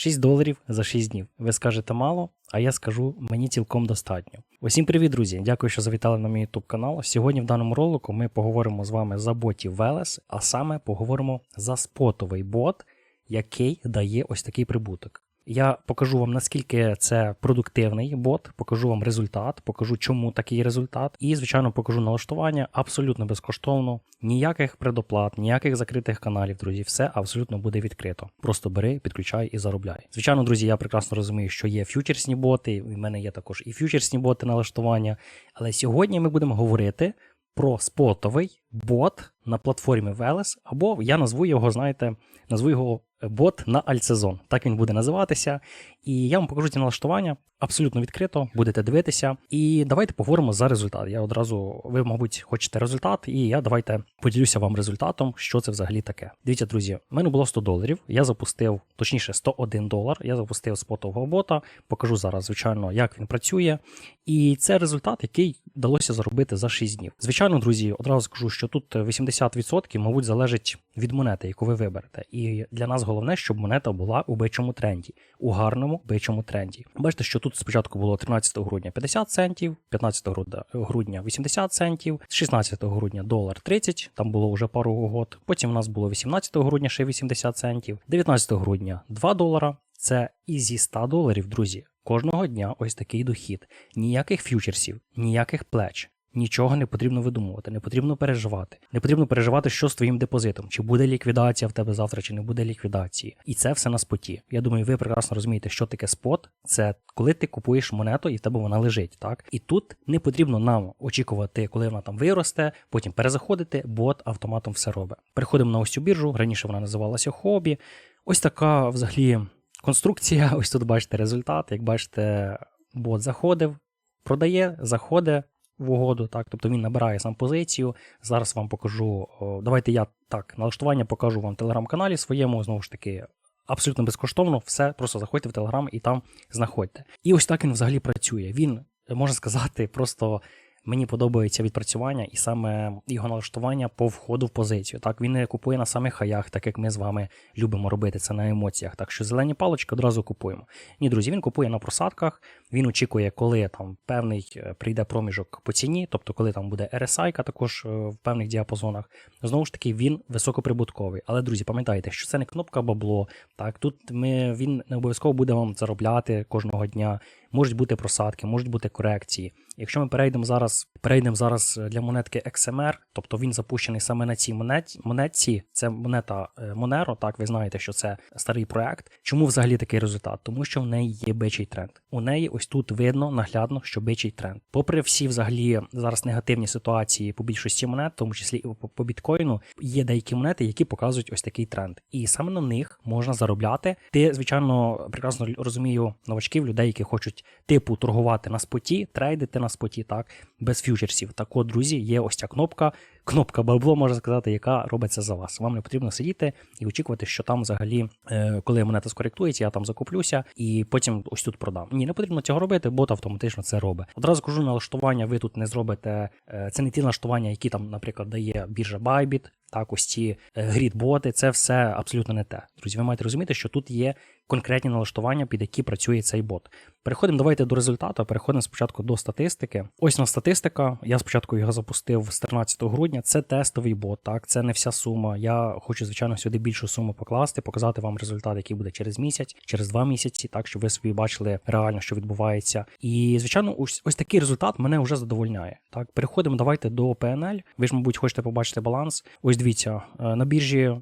6 доларів за 6 днів. Ви скажете мало, а я скажу мені цілком достатньо. Усім привіт, друзі! Дякую, що завітали на мій YouTube канал. Сьогодні в даному ролику ми поговоримо з вами за ботів Велес, а саме поговоримо за спотовий бот, який дає ось такий прибуток. Я покажу вам, наскільки це продуктивний бот, покажу вам результат, покажу, чому такий результат, і, звичайно, покажу налаштування абсолютно безкоштовно. Ніяких предоплат, ніяких закритих каналів, друзі, все абсолютно буде відкрито. Просто бери, підключай і заробляй. Звичайно, друзі, я прекрасно розумію, що є фьючерсні боти. У мене є також і фьючерсні боти налаштування. Але сьогодні ми будемо говорити про спотовий бот на платформі Veles, або я назву його, знаєте, назву його бот на альтсезон. Так він буде називатися. І я вам покажу ці налаштування абсолютно відкрито, будете дивитися. І давайте поговоримо за результат. Я одразу, ви, мабуть, хочете результат, і я давайте поділюся вам результатом, що це взагалі таке. Дивіться, друзі, в мене було 100 доларів. Я запустив, точніше, 101 долар. Я запустив спотового бота. Покажу зараз, звичайно, як він працює. І це результат, який вдалося заробити за 6 днів. Звичайно, друзі, одразу скажу, що тут 80%, мабуть, залежить від монети, яку ви виберете. І для нас головне, щоб монета була у бичому тренді, у гарному бичому тренді. Бачите, що тут спочатку було 13 грудня 50 центів, 15 грудня 80 центів, 16 грудня долар 30, там було вже пару угод. Потім у нас було 18 грудня ще 80 центів, 19 грудня 2 долара. Це і зі 100 доларів, друзі. Кожного дня ось такий дохід. Ніяких ф'ючерсів, ніяких плеч. Нічого не потрібно видумувати, не потрібно переживати. Не потрібно переживати, що з твоїм депозитом, чи буде ліквідація в тебе завтра, чи не буде ліквідації. І це все на споті. Я думаю, ви прекрасно розумієте, що таке спот. Це коли ти купуєш монету і в тебе вона лежить. так? І тут не потрібно нам очікувати, коли вона там виросте, потім перезаходити, бот автоматом все робить. Переходимо на ось цю біржу. Раніше вона називалася хобі. Ось така взагалі конструкція. Ось тут бачите результат. Як бачите, бот заходив, продає, заходить в угоду, так, тобто він набирає сам позицію. Зараз вам покажу. Давайте я так, налаштування покажу вам в телеграм-каналі своєму, знову ж таки, абсолютно безкоштовно, все, просто заходьте в телеграм і там знаходьте. І ось так він взагалі працює. Він, можна сказати, просто. Мені подобається відпрацювання і саме його налаштування по входу в позицію. Так, він не купує на самих хаях, так як ми з вами любимо робити це на емоціях. Так що зелені палочки одразу купуємо. Ні, друзі, він купує на просадках, він очікує, коли там певний е, прийде проміжок по ціні, тобто коли там буде RSI, також е, в певних діапазонах. Знову ж таки, він високоприбутковий. Але, друзі, пам'ятайте, що це не кнопка бабло. Так, тут ми, він не обов'язково буде вам заробляти кожного дня. Можуть бути просадки, можуть бути корекції. Якщо ми перейдемо зараз, перейдемо зараз для монетки XMR, тобто він запущений саме на цій монеті, монетці, це монета Monero, так ви знаєте, що це старий проект. Чому взагалі такий результат? Тому що в неї є бичий тренд. У неї ось тут видно наглядно, що бичий тренд. Попри всі взагалі зараз негативні ситуації по більшості монет, в тому числі і по біткоїну, є деякі монети, які показують ось такий тренд. І саме на них можна заробляти. Ти, звичайно, прекрасно розумію новачків, людей, які хочуть типу торгувати на споті, трейдити на споті, так, без фьючерсів. Так от, друзі, є ось ця кнопка, кнопка бабло, можна сказати, яка робиться за вас. Вам не потрібно сидіти і очікувати, що там взагалі, е, коли монета скоректується, я там закуплюся і потім ось тут продам. Ні, не потрібно цього робити, бот автоматично це робить. Одразу кажу, налаштування ви тут не зробите. Е, це не ті налаштування, які там, наприклад, дає біржа Bybit, так, ось ці грід-боти, це все абсолютно не те. Друзі, ви маєте розуміти, що тут є конкретні налаштування, під які працює цей бот. Переходимо, давайте до результату. Переходимо спочатку до статистики. Ось на статистика. Я спочатку його запустив з 13 грудня. Це тестовий бот, так, це не вся сума. Я хочу, звичайно, сюди більшу суму покласти, показати вам результат, який буде через місяць, через два місяці, так щоб ви собі бачили реально, що відбувається. І, звичайно, ось ось такий результат мене вже задовольняє. Так, переходимо, давайте до PNL. Ви ж, мабуть, хочете побачити баланс. Ось дивіться, на біржі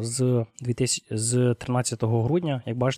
з 2000, з 13 грудня, як бачите,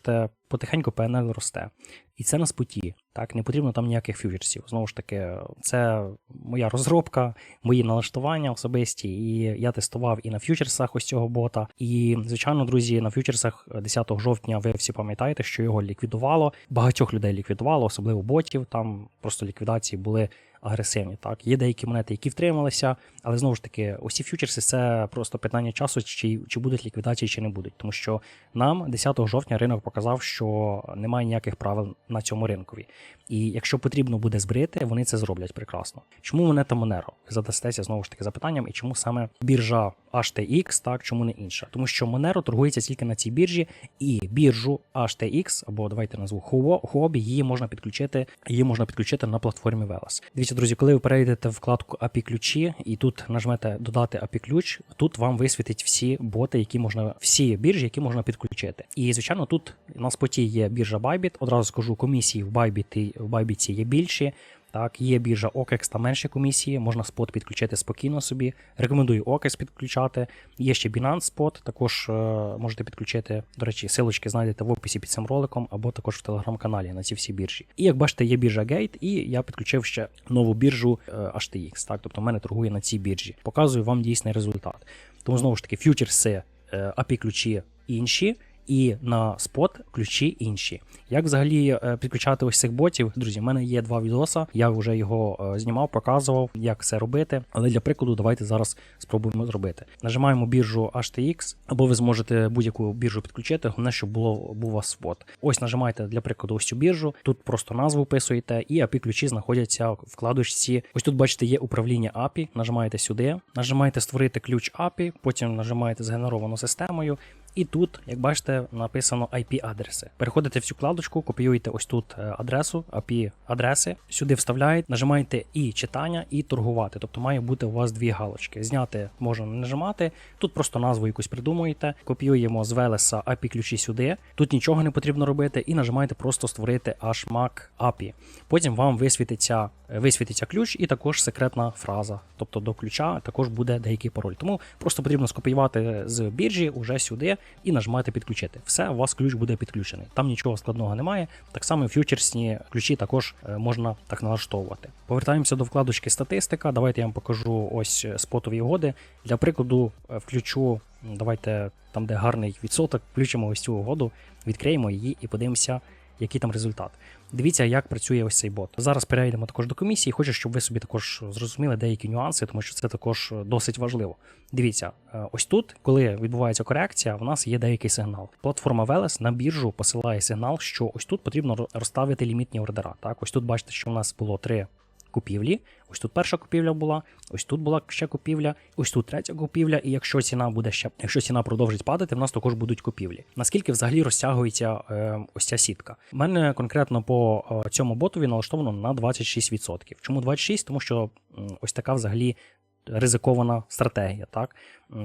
потихеньку PNL росте. І це на споті. Так, не потрібно там ніяких фьючерсів. Знову ж таки, це моя розробка, мої налаштування особисті. І я тестував і на фьючерсах ось цього бота. І, звичайно, друзі, на фьючерсах 10 жовтня ви всі пам'ятаєте, що його ліквідувало. Багатьох людей ліквідувало, особливо ботів. Там просто ліквідації були агресивні. Так, є деякі монети, які втрималися, але знову ж таки, усі фьючерси це просто питання часу, чи, чи будуть ліквідації, чи не будуть. Тому що нам 10 жовтня ринок показав, що немає ніяких правил на цьому ринкові. І якщо потрібно буде збрити, вони це зроблять прекрасно. Чому монета Monero? Задастеся знову ж таки запитанням, і чому саме біржа HTX, так чому не інша? Тому що Monero торгується тільки на цій біржі, і біржу HTX, або давайте назву Huobi, її можна підключити, її можна підключити на платформі Velas. Дивіться, друзі, коли ви перейдете в вкладку API ключі і тут нажмете додати API ключ, тут вам висвітить всі боти, які можна, всі біржі, які можна підключити. І звичайно, тут на споті є біржа Bybit. Одразу скажу, комісії в Bybit, в Bybit є більші. Так, є біржа OKEX та менші комісії, можна спот підключити спокійно собі. Рекомендую OKEX підключати. Є ще Binance Spot, також е, можете підключити. До речі, силочки знайдете в описі під цим роликом, або також в телеграм-каналі на ці всі біржі. І як бачите, є біржа Gate, і я підключив ще нову біржу е, HTX. Так, тобто в мене торгує на цій біржі. Показую вам дійсний результат. Тому знову ж таки, фьючерси, е, API ключі інші і на спот ключі інші. Як взагалі е, підключати ось цих ботів? Друзі, в мене є два відоса. Я вже його е, знімав, показував, як це робити. Але для прикладу, давайте зараз спробуємо зробити. Нажимаємо біржу HTX, або ви зможете будь-яку біржу підключити, головне, щоб було був у вас спот. Ось нажимаєте для прикладу ось цю біржу. Тут просто назву вписуєте, і API ключі знаходяться в вкладочці. Ось тут, бачите, є управління API. Нажимаєте сюди, нажимаєте створити ключ API, потім нажимаєте згенеровану системою. І тут, як бачите, написано IP-адреси. Переходите в цю кладочку, копіюєте ось тут е, адресу, IP-адреси, сюди вставляєте, нажимаєте і читання, і торгувати. Тобто має бути у вас дві галочки. Зняти можна не нажимати. Тут просто назву якусь придумуєте, копіюємо з Велеса IP-ключі сюди. Тут нічого не потрібно робити, і нажимаєте просто створити HMAC API. Потім вам висвітиться висвітиться ключ і також секретна фраза. Тобто до ключа також буде деякий пароль. Тому просто потрібно скопіювати з біржі уже сюди і нажимати підключити. Все, у вас ключ буде підключений. Там нічого складного немає. Так само фьючерсні ключі також е, можна так налаштовувати. Повертаємося до вкладочки статистика. Давайте я вам покажу ось спотові угоди. Для прикладу, е, включу, давайте там, де гарний відсоток, включимо ось цю угоду, відкриємо її і подивимося, який там результат. Дивіться, як працює ось цей бот. Зараз перейдемо також до комісії. Хочу, щоб ви собі також зрозуміли деякі нюанси, тому що це також досить важливо. Дивіться, е, ось тут, коли відбувається корекція, в нас є деякий сигнал. Платформа Велес на біржу посилає сигнал, що ось тут потрібно розставити лімітні ордера. Так, ось тут бачите, що в нас було три купівлі. Ось тут перша купівля була, ось тут була ще купівля, ось тут третя купівля. І якщо ціна буде ще, якщо ціна продовжить падати, в нас також будуть купівлі. Наскільки взагалі розтягується е, ось ця сітка? У мене конкретно по е, цьому ботові налаштовано на 26%. Чому 26%? Тому що ось така взагалі ризикована стратегія. Так?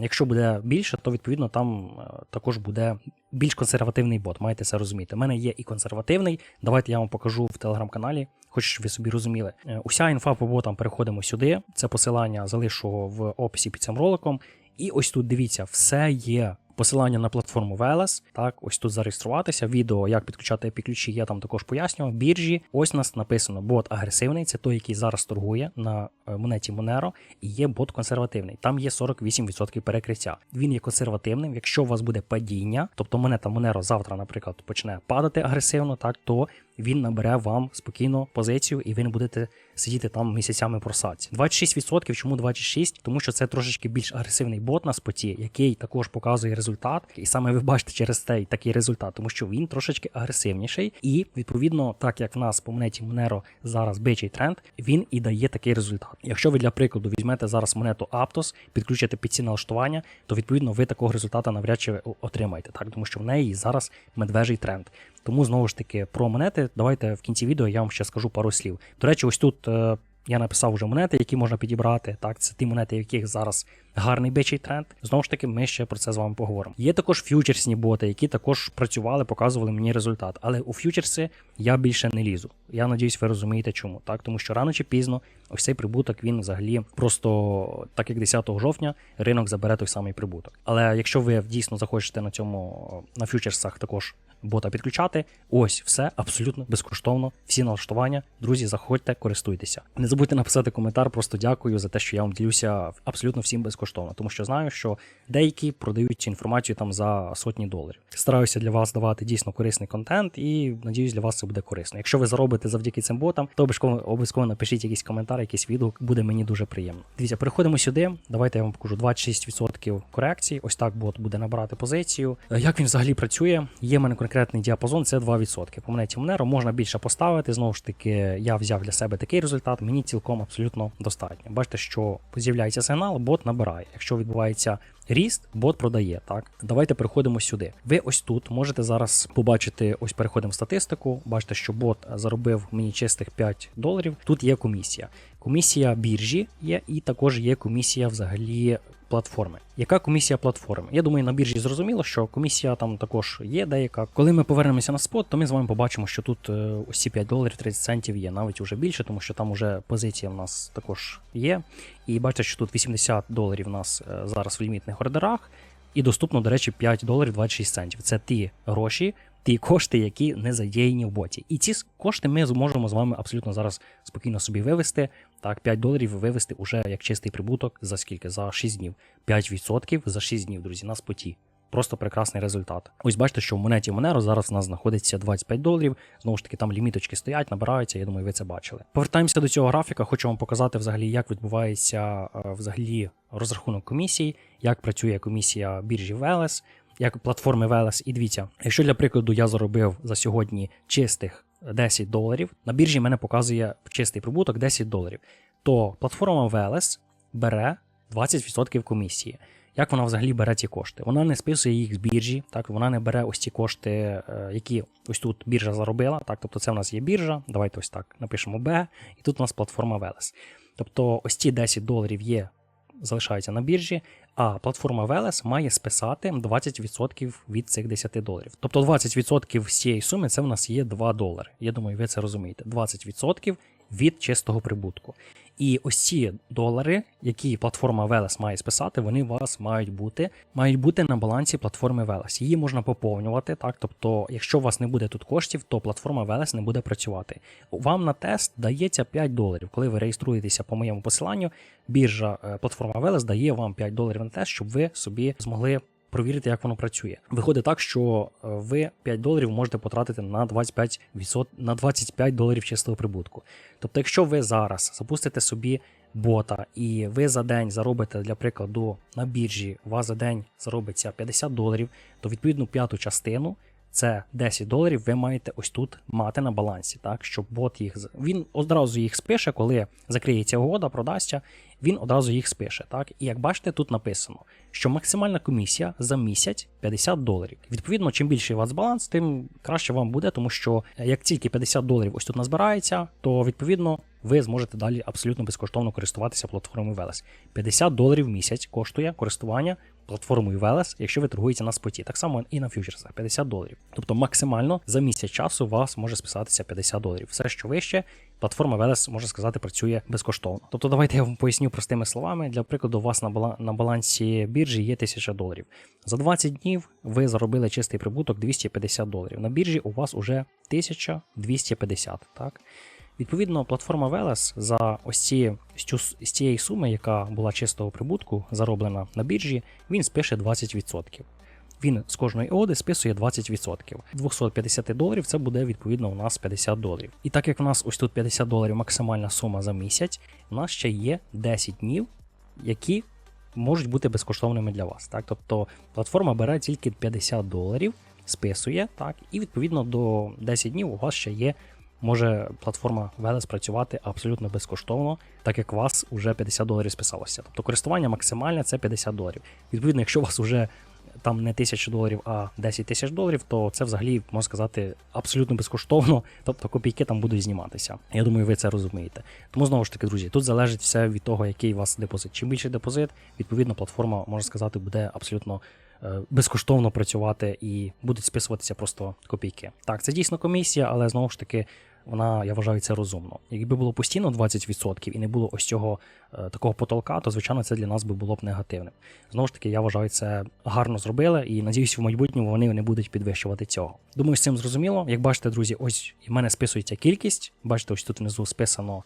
Якщо буде більше, то відповідно там е, також буде більш консервативний бот. Маєте це розуміти. У мене є і консервативний. Давайте я вам покажу в телеграм-каналі. хоч ви собі розуміли. Е, уся інфа по ботам переходимо сюди. Це посилання залишу в описі під цим роликом. І ось тут дивіться, все є Посилання на платформу Veles, так, ось тут зареєструватися. Відео, як підключати IP ключі, я там також пояснював. Біржі, ось у нас написано бот агресивний, це той, який зараз торгує на е, монеті Monero, і є бот консервативний. Там є 48% перекриття. Він є консервативним. Якщо у вас буде падіння, тобто монета Monero завтра, наприклад, почне падати агресивно, так то він набере вам спокійно позицію, і ви не будете сидіти там місяцями просадці. 26%. Чому 26%? Тому що це трошечки більш агресивний бот на споті, який також показує результат. І саме ви бачите через цей такий результат, тому що він трошечки агресивніший. І відповідно, так як в нас по монеті Monero зараз бичий тренд, він і дає такий результат. Якщо ви для прикладу візьмете зараз монету Aptos, підключите під ці налаштування, то відповідно ви такого результату навряд чи отримаєте, так тому що в неї зараз медвежий тренд. Тому знову ж таки про монети. Давайте в кінці відео я вам ще скажу пару слів. До речі, ось тут е, я написав вже монети, які можна підібрати. Так, це ті монети, в яких зараз гарний бичий тренд. Знову ж таки, ми ще про це з вами поговоримо. Є також ф'ючерсні боти, які також працювали, показували мені результат. Але у ф'ючерси я більше не лізу. Я надіюсь, ви розумієте, чому так, тому що рано чи пізно ось цей прибуток він взагалі просто так як 10 жовтня ринок забере той самий прибуток. Але якщо ви дійсно захочете на цьому на ф'ючерсах також бота підключати. Ось все абсолютно безкоштовно. Всі налаштування. Друзі, заходьте, користуйтеся. Не забудьте написати коментар. Просто дякую за те, що я вам ділюся абсолютно всім безкоштовно, тому що знаю, що деякі продають цю інформацію там за сотні доларів. Стараюся для вас давати дійсно корисний контент, і надіюсь, для вас це буде корисно. Якщо ви заробите завдяки цим ботам, то обов'язково напишіть якийсь коментар, якийсь відгук, буде мені дуже приємно. Дивіться, переходимо сюди. Давайте я вам покажу 26% корекції. Ось так бот буде набирати позицію. Е, Як він взагалі працює? Є в мене конкретний діапазон, це 2%. По монеті Monero можна більше поставити. Знову ж таки, я взяв для себе такий результат. Мені цілком абсолютно достатньо. Бачите, що з'являється сигнал, бот набирає. Якщо відбувається ріст, бот продає. Так, давайте переходимо сюди. Ви ось тут можете зараз побачити, ось переходимо в статистику. Бачите, що бот заробив мені чистих 5 доларів. Тут є комісія. Комісія біржі є, і також є комісія взагалі платформи. Яка комісія платформи? Я думаю, на біржі зрозуміло, що комісія там також є деяка. Коли ми повернемося на спот, то ми з вами побачимо, що тут е, ось ці 5 доларів 30 центів є, навіть уже більше, тому що там уже позиція в нас також є. І бачите, що тут 80 доларів у нас е, зараз в лімітних ордерах. І доступно, до речі, 5 доларів 26 центів. Це ті гроші, ті кошти, які не задіяні в боті. І ці кошти ми зможемо з вами абсолютно зараз спокійно собі вивести. Так, 5 доларів вивести уже як чистий прибуток за скільки? За 6 днів. 5% за 6 днів, друзі, на споті. Просто прекрасний результат. Ось бачите, що в монеті Monero зараз у нас знаходиться 25 доларів. Знову ж таки, там ліміточки стоять, набираються. Я думаю, ви це бачили. Повертаємося до цього графіка. Хочу вам показати взагалі, як відбувається е, взагалі розрахунок комісій, як працює комісія біржі Veles, як платформи Veles. І дивіться, якщо для прикладу я заробив за сьогодні чистих 10 доларів, на біржі мене показує чистий прибуток 10 доларів, то платформа Veles бере 20% комісії. Як вона взагалі бере ці кошти? Вона не списує їх з біржі, так вона не бере ось ці кошти, е, які ось тут біржа заробила. Так, тобто це в нас є біржа. Давайте ось так напишемо B, і тут у нас платформа Veles. Тобто ось ці 10 доларів є, залишаються на біржі, а платформа Велес має списати 20% від цих 10 доларів. Тобто 20% з цієї суми це в нас є 2 долари. Я думаю, ви це розумієте. 20% від чистого прибутку. І ось ці долари, які платформа Veles має списати, вони у вас мають бути, мають бути на балансі платформи Veles. Її можна поповнювати. Так, тобто, якщо у вас не буде тут коштів, то платформа Veles не буде працювати. Вам на тест дається 5 доларів. Коли ви реєструєтеся по моєму посиланню, біржа е, платформа Veles дає вам 5 доларів на тест, щоб ви собі змогли. Провірити, як воно працює. Виходить так, що е, ви 5 доларів можете потратити на 25 на 25 доларів чистого прибутку. Тобто, якщо ви зараз запустите собі бота і ви за день заробите, для прикладу, на біржі, у вас за день заробиться 50 доларів, то відповідну п'яту частину. Це 10 доларів, ви маєте ось тут мати на балансі, так щоб бот їх він одразу їх спише, коли закриється угода, продасться, він одразу їх спише. Так і як бачите, тут написано, що максимальна комісія за місяць 50 доларів. Відповідно, чим більший у вас баланс, тим краще вам буде, тому що е, як тільки 50 доларів ось тут назбирається, то відповідно ви зможете далі абсолютно безкоштовно користуватися платформою Велес. 50 доларів в місяць коштує користування платформою Veles, якщо ви торгуєте на споті. Так само і на фьючерсах 50 доларів. Тобто максимально за місяць часу у вас може списатися 50 доларів. Все, що вище, платформа Veles, можна сказати, працює безкоштовно. Тобто, давайте я вам поясню простими словами. Для прикладу, у вас на, на балансі біржі є 1000 доларів. За 20 днів ви заробили чистий прибуток 250 доларів. На біржі у вас уже 1250, так? Відповідно, платформа Veles за ось ці, з цієї суми, яка була чистого прибутку, зароблена на біржі, він спише 20%. Він з кожної оди списує 20%. 250 доларів це буде відповідно у нас 50 доларів. І так як у нас ось тут 50 доларів максимальна сума за місяць, у нас ще є 10 днів, які можуть бути безкоштовними для вас. Так? Тобто платформа бере тільки 50 доларів, списує, так, і відповідно до 10 днів у вас ще є. Може платформа Veles працювати абсолютно безкоштовно, так як у вас вже 50 доларів списалося. Тобто користування максимальне це 50 доларів. Відповідно, якщо у вас вже там не 1000 доларів, а 10 тисяч доларів, то це взагалі можна сказати абсолютно безкоштовно. Тобто копійки там будуть зніматися. Я думаю, ви це розумієте. Тому знову ж таки, друзі, тут залежить все від того, який у вас депозит. Чим більше депозит, відповідно, платформа можна сказати буде абсолютно. е, Безкоштовно працювати і будуть списуватися просто копійки. Так, це дійсно комісія, але знову ж таки вона, я вважаю, це розумно. Якби було постійно 20% і не було ось цього е, такого потолка, то звичайно це для нас би було б негативним. Знову ж таки, я вважаю, це гарно зробили, і надіюсь, в майбутньому вони не будуть підвищувати цього. Думаю, з цим зрозуміло. Як бачите, друзі, ось в мене списується кількість. Бачите, ось тут внизу списано.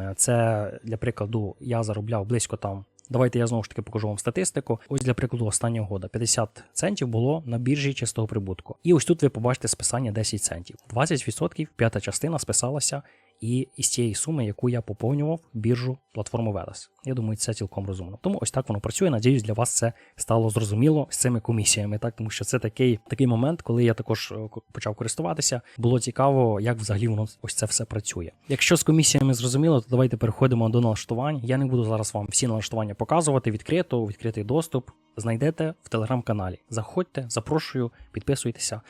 е, Це для прикладу, я заробляв близько там. Давайте я знову ж таки покажу вам статистику. Ось для прикладу останнього года 50 центів було на біржі чистого прибутку. І ось тут ви побачите списання 10 центів. 20% п'ята частина списалася і із цієї суми, яку я поповнював біржу платформу Veles. Я думаю, це цілком розумно. Тому ось так воно працює. Надіюсь, для вас це стало зрозуміло з цими комісіями, так тому що це такий такий момент, коли я також е, почав користуватися. Було цікаво, як взагалі воно ось це все працює. Якщо з комісіями зрозуміло, то давайте переходимо до налаштувань. Я не буду зараз вам всі налаштування показувати відкрито, відкритий доступ. Знайдете в телеграм-каналі. Заходьте, запрошую, підписуйтеся.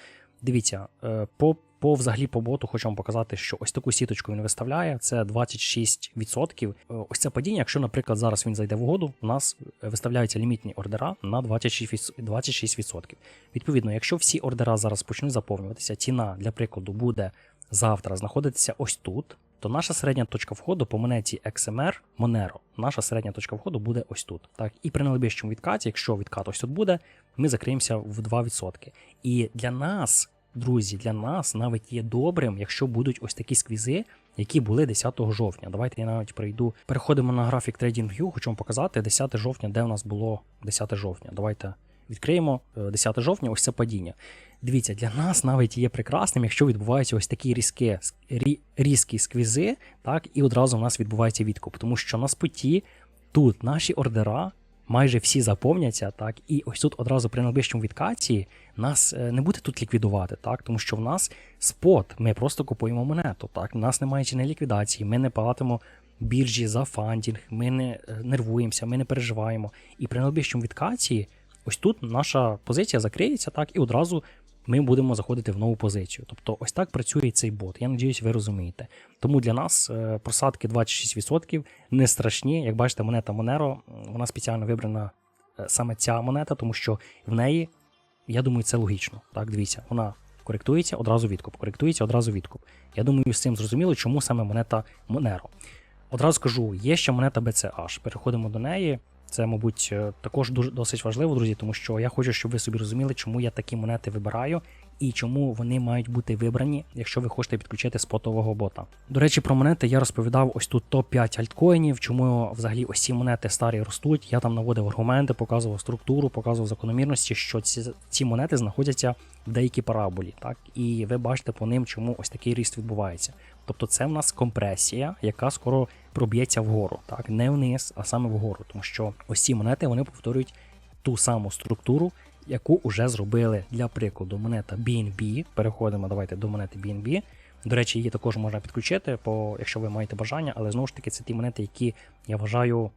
Дивіться, е, по, по взагалі по боту хочу вам показати, що ось таку сіточку він виставляє. Це 26%. Е, Ось це падіння. Якщо, наприклад, зараз він зайде в угоду, у нас е, виставляються лімітні ордера на 26%. 26%. Відповідно, якщо всі ордера зараз почнуть заповнюватися, ціна для прикладу буде завтра знаходитися ось тут. То наша середня точка входу по монеті XMR Monero, наша середня точка входу буде ось тут. Так, і при найближчому відкаті, якщо відкат ось тут буде, ми закриємося в 2%. І для нас, друзі, для нас навіть є добрим, якщо будуть ось такі сквізи, які були 10 жовтня. Давайте я навіть прийду. Переходимо на графік TradingView, хочу вам показати 10 жовтня, де в нас було 10 жовтня. Давайте відкриємо е, 10 жовтня, ось це падіння. Дивіться, для нас навіть є прекрасним, якщо відбуваються ось такі різкі, рі, різкі сквізи, так, і одразу в нас відбувається відкуп. Тому що на споті тут наші ордера майже всі заповняться, так, і ось тут одразу при найближчому відкаті нас е, не буде тут ліквідувати, так, тому що в нас спот, ми просто купуємо монету, так, у нас немає чи не ліквідації, ми не платимо біржі за фандінг, ми не е, нервуємося, ми не переживаємо. І при найближчому відкаті, ось тут наша позиція закриється, так, і одразу ми будемо заходити в нову позицію. Тобто, ось так працює цей бот. Я надіюсь, ви розумієте. Тому для нас е, просадки 26% не страшні. Як бачите, монета Monero, вона спеціально вибрана е, саме ця монета, тому що в неї, я думаю, це логічно. Так, дивіться, вона коректується одразу відкуп, коректується одразу відкуп. Я думаю, з цим зрозуміло, чому саме монета Monero. Одразу кажу, є ще монета BCH. Переходимо до неї. Це, мабуть, е, також дуже досить важливо, друзі, тому що я хочу, щоб ви собі розуміли, чому я такі монети вибираю і чому вони мають бути вибрані, якщо ви хочете підключити спотового бота. До речі, про монети я розповідав ось тут топ-5 альткоїнів, чому взагалі ось ці монети старі ростуть. Я там наводив аргументи, показував структуру, показував закономірності, що ці, ці монети знаходяться в деякій параболі. Так, і ви бачите по ним, чому ось такий ріст відбувається. Тобто це в нас компресія, яка скоро проб'ється вгору, так не вниз, а саме вгору, тому що ось ці монети вони повторюють ту саму структуру, яку вже зробили для прикладу монета BNB. Переходимо давайте до монети BNB. До речі, її також можна підключити, по, якщо ви маєте бажання, але знову ж таки це ті монети, які я вважаю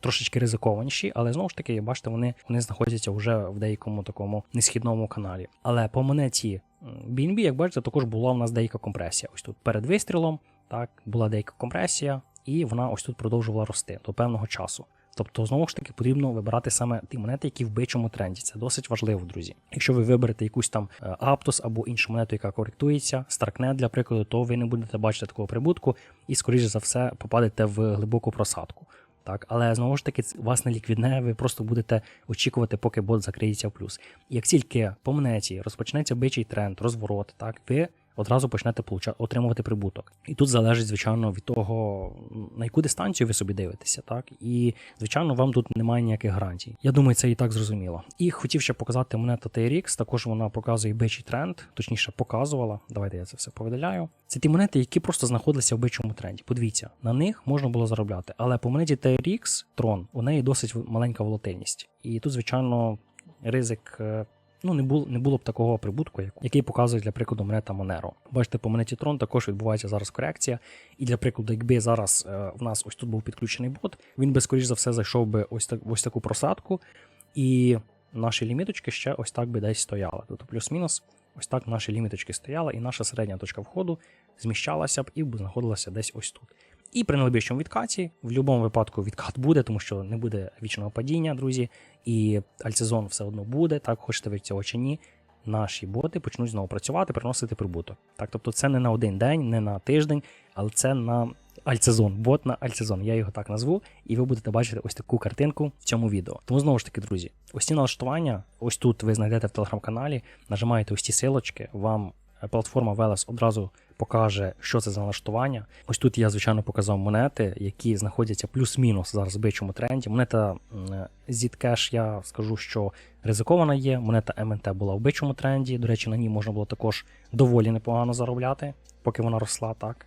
трошечки ризикованіші, але знову ж таки, бачите, вони, вони знаходяться вже в деякому такому несхідному каналі. Але по монеті BNB, як бачите, також була в нас деяка компресія. Ось тут перед вистрілом так, була деяка компресія, і вона ось тут продовжувала рости до певного часу. Тобто, знову ж таки, потрібно вибирати саме ті монети, які в бичому тренді. Це досить важливо, друзі. Якщо ви виберете якусь там е, Aptos або іншу монету, яка коректується, Starknet, для прикладу, то ви не будете бачити такого прибутку і, скоріше за все, попадете в глибоку просадку. Так, але знову ж таки, вас не ліквідне, ви просто будете очікувати, поки бот закриється в плюс. І як тільки по монеті розпочнеться бичий тренд, розворот, так, ви одразу почнете отримувати прибуток. І тут залежить, звичайно, від того, на яку дистанцію ви собі дивитеся, так? І, звичайно, вам тут немає ніяких гарантій. Я думаю, це і так зрозуміло. І хотів ще показати монету TRX, також вона показує бичий тренд, точніше показувала. Давайте я це все повидаляю. Це ті монети, які просто знаходилися в бичому тренді. Подивіться, на них можна було заробляти. Але по монеті TRX Tron у неї досить маленька волатильність. І тут, звичайно, ризик. Ну, не було не було б такого прибутку, який показує для прикладу монета Monero. Бачите, по монеті Tron також відбувається зараз корекція. І для прикладу, якби зараз е, в нас ось тут був підключений бот, він би скоріш за все зайшов би ось так ось таку просадку, і наші ліміточки ще ось так би десь стояли. Тобто плюс-мінус, ось так наші ліміточки стояли, і наша середня точка входу зміщалася б і знаходилася десь ось тут. І при найближчому відкаті, в будь-якому випадку відкат буде, тому що не буде вічного падіння, друзі, і альтсезон все одно буде, так хочете ви цього чи ні. наші боти почнуть знову працювати, приносити прибуток. Так, тобто це не на один день, не на тиждень, але це на альтсезон, бот на альтсезон. Я його так назву, і ви будете бачити ось таку картинку в цьому відео. Тому знову ж таки, друзі, ось ці налаштування, ось тут ви знайдете в телеграм-каналі, нажимаєте ось ці силочки, вам платформа Veles одразу покаже, що це за налаштування. Ось тут я, звичайно, показав монети, які знаходяться плюс-мінус зараз в бичому тренді. Монета м, Zcash, я скажу, що ризикована є. Монета МНТ була в бичому тренді. До речі, на ній можна було також доволі непогано заробляти, поки вона росла так.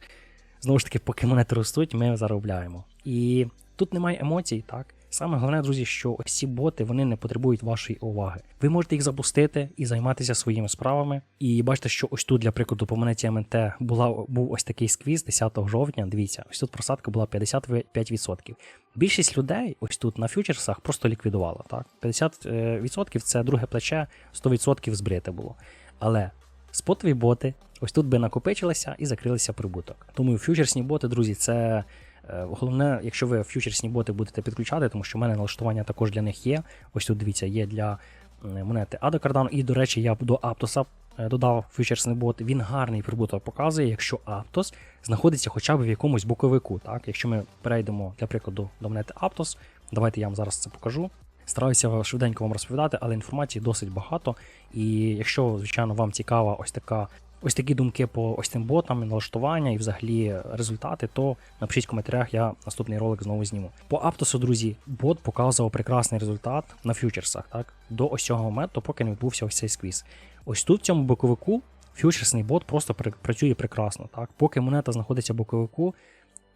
Знову ж таки, поки монети ростуть, ми заробляємо. І тут немає емоцій, так. Саме головне, друзі, що ось ці боти вони не потребують вашої уваги. Ви можете їх запустити і займатися своїми справами. І бачите, що ось тут, для прикладу, по монеті МНТ була, був ось такий сквіз 10 жовтня. Дивіться, ось тут просадка була 55%. Більшість людей ось тут на фьючерсах просто ліквідувала. Так? 50% це друге плече, 100% збрите було. Але спотові боти ось тут би накопичилися і закрилися прибуток. Тому фьючерсні боти, друзі, це. Е, Головне, якщо ви фьючерсні боти будете підключати, тому що в мене налаштування також для них є. Ось тут дивіться, є для монети ADO Cardano. І, до речі, я до Aptos е, додав фьючерсний бот. Він гарний прибуток показує, якщо Aptos знаходиться хоча б в якомусь боковику. Так? Якщо ми перейдемо, для прикладу, до монети Aptos, давайте я вам зараз це покажу. Стараюся швиденько вам розповідати, але інформації досить багато. І якщо, звичайно, вам цікава ось така. Ось такі думки по ось цим ботам, налаштування і взагалі результати, то напишіть в коментарях, я наступний ролик знову зніму. По Аптосу, друзі, бот показував прекрасний результат на фьючерсах, так, до ось цього моменту, поки не відбувся ось цей сквіз. Ось тут в цьому боковику фьючерсний бот просто працює прекрасно. Так? Поки монета знаходиться в боковику,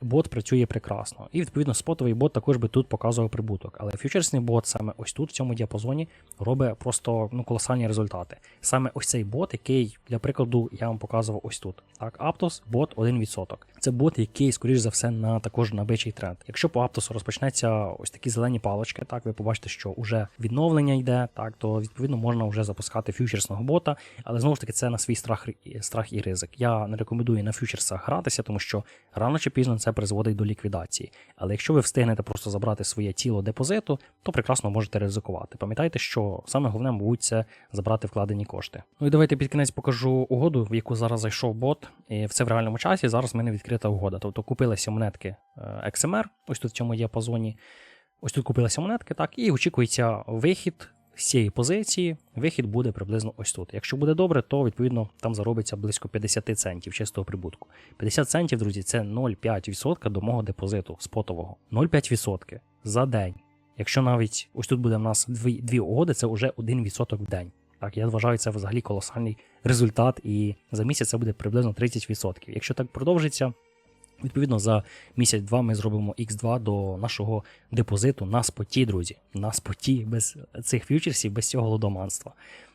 бот працює прекрасно. І відповідно спотовий бот також би тут показував прибуток. Але фьючерсний бот саме ось тут, в цьому діапазоні, робить просто ну, колосальні результати. Саме ось цей бот, який, для прикладу, я вам показував ось тут. Так, Aptos бот 1%. Це бот, який, скоріш за все, на також на бичий тренд. Якщо по Aptos розпочнеться ось такі зелені палочки, так ви побачите, що вже відновлення йде, так то відповідно можна вже запускати фьючерсного бота, але знову ж таки це на свій страх, страх і ризик. Я не рекомендую на фьючерсах гратися, тому що рано чи пізно це призводить до ліквідації. Але якщо ви встигнете просто забрати своє тіло депозиту, то прекрасно можете ризикувати. Пам'ятайте, що саме головне, мабуть, це забрати вкладені кошти. Ну і давайте під кінець покажу угоду, в яку зараз зайшов бот. І це в реальному часі. Зараз в мене відкрита угода. Тобто купилися монетки е, XMR, ось тут в цьому діапазоні. Ось тут купилися монетки, так, і очікується вихід з цієї позиції. Вихід буде приблизно ось тут. Якщо буде добре, то відповідно там заробиться близько 50 центів чистого прибутку. 50 центів, друзі, це 0,5% до мого депозиту спотового. 0,5% за день. Якщо навіть ось тут буде в нас дві, дві угоди, це вже 1% в день. Так, я вважаю, це взагалі колосальний результат, і за місяць це буде приблизно 30%. Якщо так продовжиться, відповідно за місяць-два ми зробимо X2 до нашого депозиту на споті, друзі. На споті без цих фьючерсів, без цього лудоманства.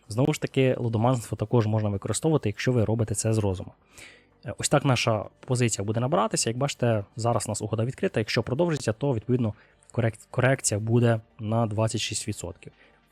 Знову ж таки, лудоманство також можна використовувати, якщо ви робите це з розуму. Е, Ось так наша позиція буде набиратися. Як бачите, зараз у нас угода відкрита. Якщо продовжиться, то відповідно корекція буде на 26%.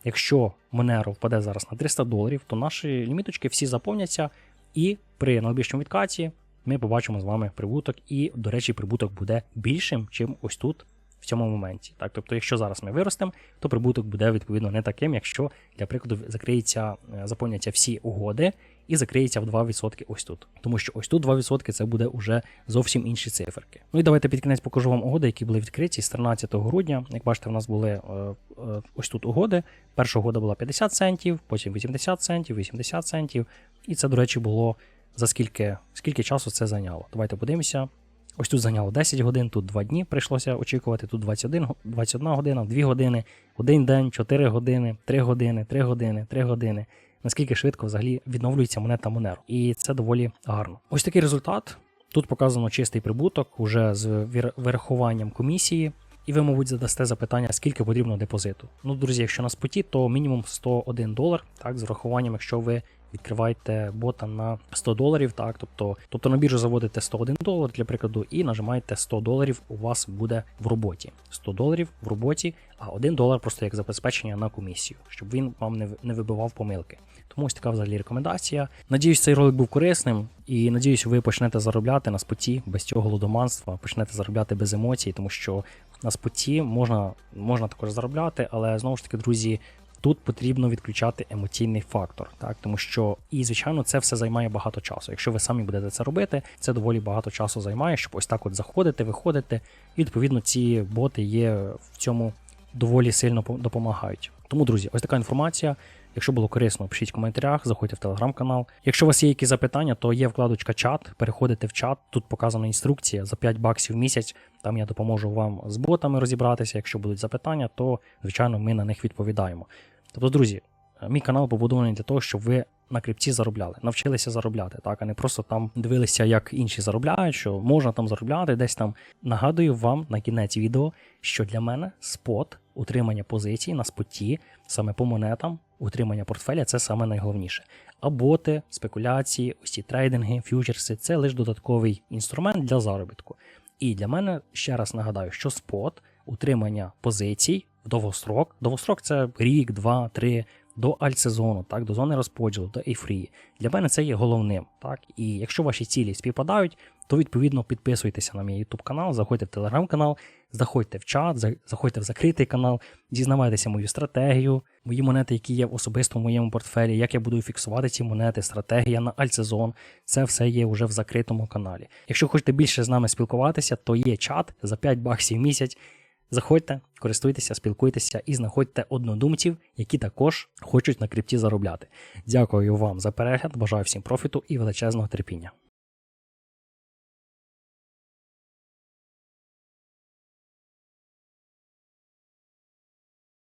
Якщо Monero впаде зараз на 300 доларів, то наші ліміточки всі заповняться, і при аналогічному відкаті ми побачимо з вами прибуток. І, до речі, прибуток буде більшим, чим ось тут. В цьому моменті. Так, тобто, якщо зараз ми виростемо, то прибуток буде відповідно не таким, якщо, для прикладу, закриється, е, заповняться всі угоди і закриється в 2% ось тут. Тому що ось тут 2% це буде вже зовсім інші циферки. Ну і давайте під кінець покажу вам угоди, які були відкриті з 13 грудня. Як бачите, в нас були е, е, ось тут угоди. Перша угода була 50 центів, потім 80 центів, 80 центів. І це, до речі, було за скільки, скільки часу це зайняло. Давайте подивимося. Ось тут зайняло 10 годин, тут 2 дні прийшлося очікувати, тут 21, 21 година, 2 години, 1 день, 4 години, 3 години, 3 години, 3 години. Наскільки швидко взагалі відновлюється монета Monero. І це доволі гарно. Ось такий результат. Тут показано чистий прибуток уже з вир- вирахуванням комісії. І ви, мабуть, задасте запитання, скільки потрібно депозиту. Ну, друзі, якщо на споті, то мінімум 101 долар, так, з врахуванням, якщо ви відкриваєте бота на 100 доларів, так, тобто, тобто на біржу заводите 101 долар, для прикладу, і нажимаєте 100 доларів, у вас буде в роботі. 100 доларів в роботі, а 1 долар просто як забезпечення на комісію, щоб він вам не, вибивав помилки. Тому ось така взагалі рекомендація. Надіюсь, цей ролик був корисним, і надіюсь, ви почнете заробляти на споті без цього лудоманства, почнете заробляти без емоцій, тому що на споті можна, можна також заробляти, але знову ж таки, друзі, тут потрібно відключати емоційний фактор, так тому що і звичайно це все займає багато часу. Якщо ви самі будете це робити, це доволі багато часу займає, щоб ось так от заходити, виходити. І відповідно ці боти є в цьому доволі сильно допомагають. Тому, друзі, ось така інформація. Якщо було корисно, пишіть в коментарях, заходьте в телеграм-канал. Якщо у вас є якісь запитання, то є вкладочка чат. Переходите в чат. Тут показана інструкція за 5 баксів в місяць. Там я допоможу вам з ботами розібратися. Якщо будуть запитання, то звичайно ми на них відповідаємо. Тобто, друзі, мій канал побудований для того, щоб ви на крипті заробляли, навчилися заробляти, так, а не просто там дивилися, як інші заробляють, що можна там заробляти десь там. Нагадую вам на кінець відео, що для мене спот, утримання позицій на споті, саме по монетам, утримання портфеля це саме найголовніше. А боти, спекуляції, ось ці трейдинги, фьючерси це лише додатковий інструмент для заробітку. І для мене ще раз нагадаю, що спот, утримання позицій довгострок. Довгострок це рік, два, три до альтсезону, так, до зони розподілу, до ейфрії. Для мене це є головним. Так? І якщо ваші цілі співпадають, то відповідно підписуйтеся на мій YouTube канал, заходьте в телеграм-канал, заходьте в чат, заходьте в закритий канал, дізнавайтеся мою стратегію, мої монети, які є в особисто в моєму портфелі, як я буду фіксувати ці монети, стратегія на альтсезон. Це все є вже в закритому каналі. Якщо хочете більше з нами спілкуватися, то є чат за 5 баксів в місяць. Заходьте, користуйтеся, спілкуйтеся і знаходьте однодумців, які також хочуть на крипті заробляти. Дякую вам за перегляд, бажаю всім профіту і величезного терпіння.